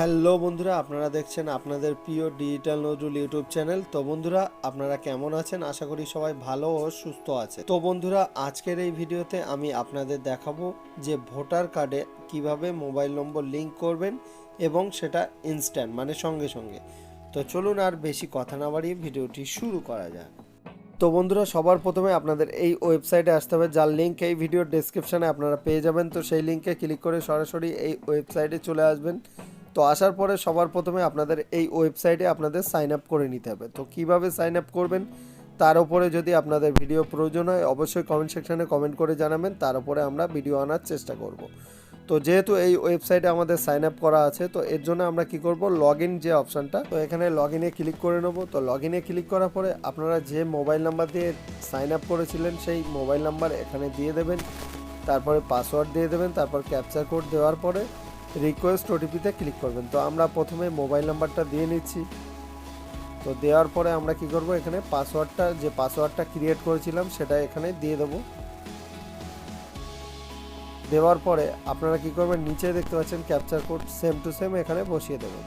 Hello বন্ধুরা, আপনারা দেখছেন আপনাদের প্রিয় ডিজিটাল নজরুল ইউটিউব চ্যানেল। তো বন্ধুরা, আপনারা কেমন আছেন? আশা করি সবাই ভালো ও সুস্থ আছে। তো বন্ধুরা, আজকের এই ভিডিওতে আমি আপনাদের দেখাবো যে ভোটার কার্ডে কীভাবে মোবাইল নম্বর লিংক করবেন এবং সেটা ইনস্ট্যান্ট মানে সঙ্গে সঙ্গে। তো চলুন আর বেশি কথা না বাড়িয়ে ভিডিওটি শুরু করা যাক। তো বন্ধুরা, সবার প্রথমে আপনাদের এই ওয়েবসাইটে আসতে হবে। যার লিঙ্ক এই ভিডিওর ডেসক্রিপশানে আপনারা পেয়ে যাবেন। তো সেই লিঙ্কে ক্লিক করে সরাসরি এই ওয়েবসাইটে চলে আসবেন। তো আসার পরে সবার প্রথমে আপনাদের এই ওয়েবসাইটে আপনাদের সাইন আপ করে নিতে হবে। তো কীভাবে সাইন আপ করবেন? তার উপরে যদি আপনাদের ভিডিও প্রয়োজন হয়, অবশ্যই কমেন্ট সেকশানে কমেন্ট করে জানাবেন। তার উপরে আমরা ভিডিও আনার চেষ্টা করব। তো যেহেতু এই ওয়েবসাইটে আমাদের সাইন আপ করা আছে, তো এর জন্য আমরা কি করব? লগ যে অপশানটা তো এখানে লগ ইনে ক্লিক করে নেব। তো লগ ইনে ক্লিক করার পরে আপনারা যে মোবাইল নাম্বার দিয়ে সাইন আপ করেছিলেন, সেই মোবাইল নাম্বার এখানে দিয়ে দেবেন। তারপরে পাসওয়ার্ড দিয়ে দেবেন। তারপর ক্যাপচার কোড দেওয়ার পরে রিকোয়েস্ট ওটিপিতে ক্লিক করবেন। তো আমরা প্রথমে মোবাইল নাম্বারটা দিয়ে নিচ্ছি। তো দেওয়ার পরে আমরা কি করব, এখানে পাসওয়ার্ডটা যে পাসওয়ার্ডটা ক্রিয়েট করেছিলাম, সেটা এখানে দিয়ে দেব। দেওয়ার পরে আপনারা কি করবেন, নিচে দেখতে পাচ্ছেন captcha code same to same এখানে বসিয়ে দেবেন।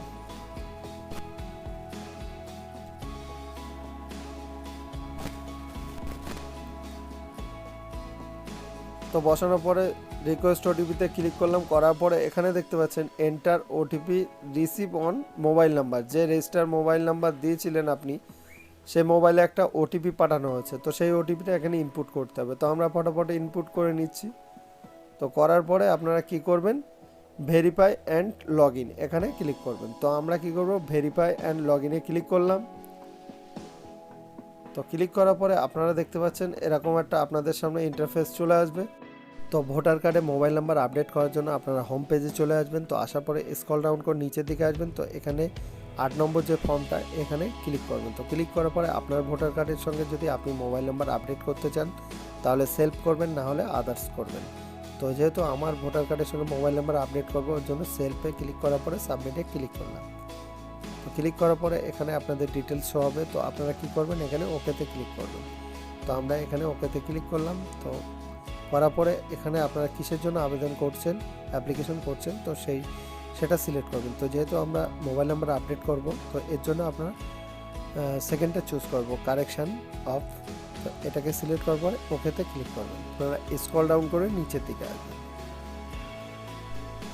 তো বসানোর পরে রিকোয়েস্ট ওটিপিতে ক্লিক করলাম, করার পরে এখানে দেখতে পাচ্ছেন enter OTP receive on mobile number যে রেজিস্টার মোবাইল নাম্বার দিয়েছিলেন আপনি সেই মোবাইলে একটা ওটিপি পাঠানো হয়েছে। তো সেই ওটিপিটা এখানে ইনপুট করতে হবে। তো আমরা ফটোফট ইনপুট করে নিচ্ছি। তো করার পরে আপনারা কি করবেন? ভেরিফাই অ্যান্ড লগ এখানে ক্লিক করবেন। তো আমরা কি করব? ভেরিফাই অ্যান্ড লগ ক্লিক করলাম। তো ক্লিক করার পরে আপনারা দেখতে পাচ্ছেন এরকম একটা আপনাদের সামনে ইন্টারফেস চলে আসবে। তো ভোটার কার্ডে মোবাইল নাম্বার আপডেট করার জন্য আপনারা হোম পেজে চলে আসবেন। তো আসার পরে স্কল ডাউন করে নিচের দিকে আসবেন। তো এখানে আট নম্বর যে ফর্মটা এখানে ক্লিক করবেন। তো ক্লিক করার পরে আপনার ভোটার কার্ডের সঙ্গে যদি আপনি মোবাইল নাম্বার আপডেট করতে চান, তাহলে সেলফ করবেন, না হলে আদার্স করবেন। তো যেহেতু আমার ভোটার কার্ডের সঙ্গে মোবাইল নাম্বার আপডেট করব, ওর জন্য সেলফে ক্লিক করার পরে সাবমিটে ক্লিক করলাম। তো ক্লিক করার পরে এখানে আপনাদের ডিটেলস শো হবে। তো আপনারা কি করবেন? এখানে ওকেতে ক্লিক করবেন। তো আমরা এখানে ওকেতে ক্লিক করলাম। তো করার পরে এখানে আপনারা কিসের জন্য আবেদন করছেন? অ্যাপ্লিকেশন করছেন। তো সেই, সেটা সিলেক্ট করবেন। তো যেহেতু আমরা মোবাইল নাম্বার আপডেট করব, তো এর জন্য আপনারা সেকেন্ডটা চুজ করব। কারেকশান অফ তো এটাকে সিলেক্ট করার পরে ওকেতে ক্লিক করবেন। আপনারা স্ক্রল ডাউন করে নিচের দিকে আসবেন।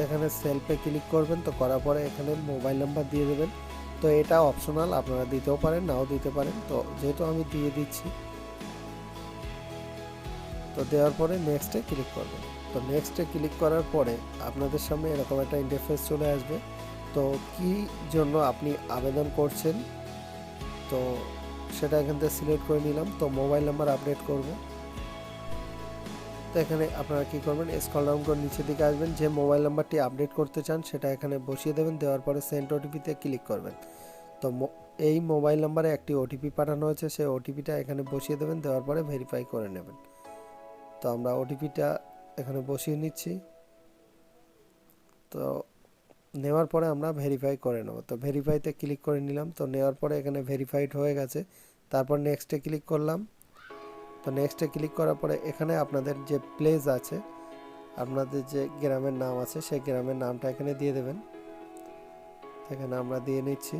এখানে সেলফে ক্লিক করবেন। তো করার পরে এখানে মোবাইল নাম্বার দিয়ে দেবেন। তো এটা অপশনাল আপনারা দিতেও পারেন, নাও দিতে পারেন। তো যেহেতু আমি দিয়ে দিচ্ছি, তো দেওয়ার পরে নেক্সটে ক্লিক করবেন। তো নেক্সটে ক্লিক করার পরে আপনাদের সামনে এরকম একটা ইন্টারফেস চলে আসবে। তো কি জন্য আপনি আবেদন করছেন? তো সেটা এখান থেকে সিলেক্ট করে নিলাম। তো মোবাইল নাম্বার আপডেট করব। তো এখানে আপনারা কি করবেন? স্কল ডাউন করে নিচের দিকে আসবেন। যে মোবাইল নাম্বারটি আপডেট করতে চান, সেটা এখানে বসিয়ে দেবেন। দেওয়ার পরে সেন্ট ওটিপিতে ক্লিক করবেন। তো এই মোবাইল নাম্বারে একটি ওটিপি পাঠানো হয়েছে। সেই ওটিপিটা এখানে বসিয়ে দেবেন। দেওয়ার পরে ভেরিফাই করে নেবেন। তো আমরা ওটিপিটা এখানে বসিয়ে নিচ্ছি। তো নেওয়ার পরে আমরা ভেরিফাই করে নেব। তো ভেরিফাইতে ক্লিক করে নিলাম। তো নেওয়ার পরে এখানে ভেরিফাইড হয়ে গেছে। তারপর নেক্সটে ক্লিক করলাম। তো নেক্সটে ক্লিক করার পরে এখানে আপনাদের যে প্লেস আছে, আপনাদের যে গ্রামের নাম আছে, সেই গ্রামের নামটা এখানে দিয়ে দেবেন। এখানে আমরা দিয়ে নিচ্ছি।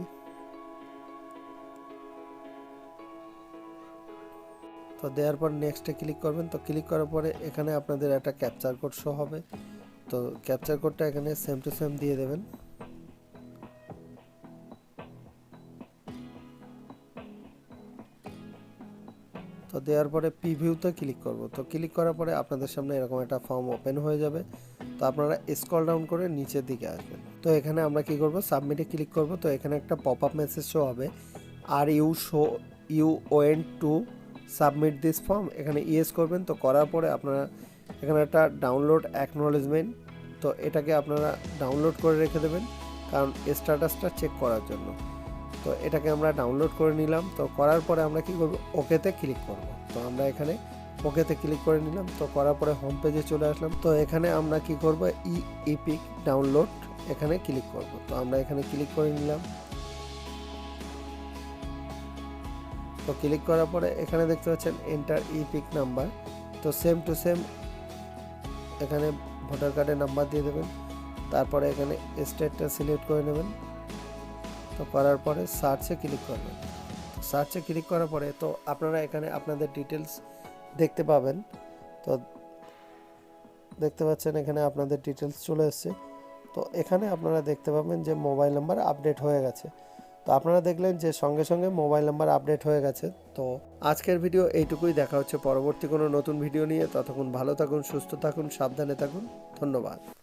তো দেওয়ার পর নেক্সটে ক্লিক করবেন। তো ক্লিক করার পরে এখানে আপনাদের একটা ক্যাপচার কোড শো হবে। তো ক্যাপচার কোডটা এখানে সেম টু সেম দিয়ে দেবেন। তো দেওয়ার পরে প্রিভিউতে ক্লিক করব। তো ক্লিক করার পরে আপনাদের সামনে এরকম একটা ফর্ম ওপেন হয়ে যাবে। তো আপনারা স্ক্রল ডাউন করে নিচের দিকে আসবেন। তো এখানে আমরা কি করব? সাবমিটে ক্লিক করব। তো এখানে একটা পপ আপ মেসেজ শো হবে। Are you sure you want to submit this form এখানে ইয়েস করবেন। তো করার পরে আপনারা এখানে একটা ডাউনলোড অ্যাকনোলেজমেন্ট তো এটাকে আপনারা ডাউনলোড করে রেখে দেবেন। কারণ স্ট্যাটাসটা চেক করার জন্য। তো এটাকে আমরা ডাউনলোড করে নিলাম। তো করার পরে আমরা কি করব? ওকেতে ক্লিক করব। তো আমরা এখানে ওকেতে ক্লিক করে নিলাম। তো করার পরে হোম পেজে চলে আসলাম। তো এখানে আমরা কি করব? ই ইপিক ডাউনলোড এখানে ক্লিক করব। তো আমরা এখানে ক্লিক করে নিলাম। তো ক্লিক করার পরে এখানে দেখতে পাচ্ছেন এন্টার ই পিক নাম্বার তো সেম টু সেম এখানে ভোটার কার্ডের নাম্বার দিয়ে দেবেন। তারপরে এখানে স্টেটটা সিলেক্ট করে নেবেন। তো করার পরে সার্চে ক্লিক করবেন। সার্চে ক্লিক করার পরে তো আপনারা এখানে আপনাদের ডিটেলস দেখতে পাবেন। তো দেখতে পাচ্ছেন এখানে আপনাদের ডিটেলস চলে এসছে। তো এখানে আপনারা দেখতে পাবেন যে মোবাইল নাম্বার আপডেট হয়ে গেছে। তো আপনারা দেখলেন যে সঙ্গে সঙ্গে মোবাইল নাম্বার আপডেট হয়ে গেছে। তো আজকের ভিডিও এইটুকুই। দেখা হচ্ছে পরবর্তী কোনো নতুন ভিডিও নিয়ে। ততক্ষণ ভালো থাকুন, সুস্থ থাকুন, সাবধানে থাকুন। ধন্যবাদ।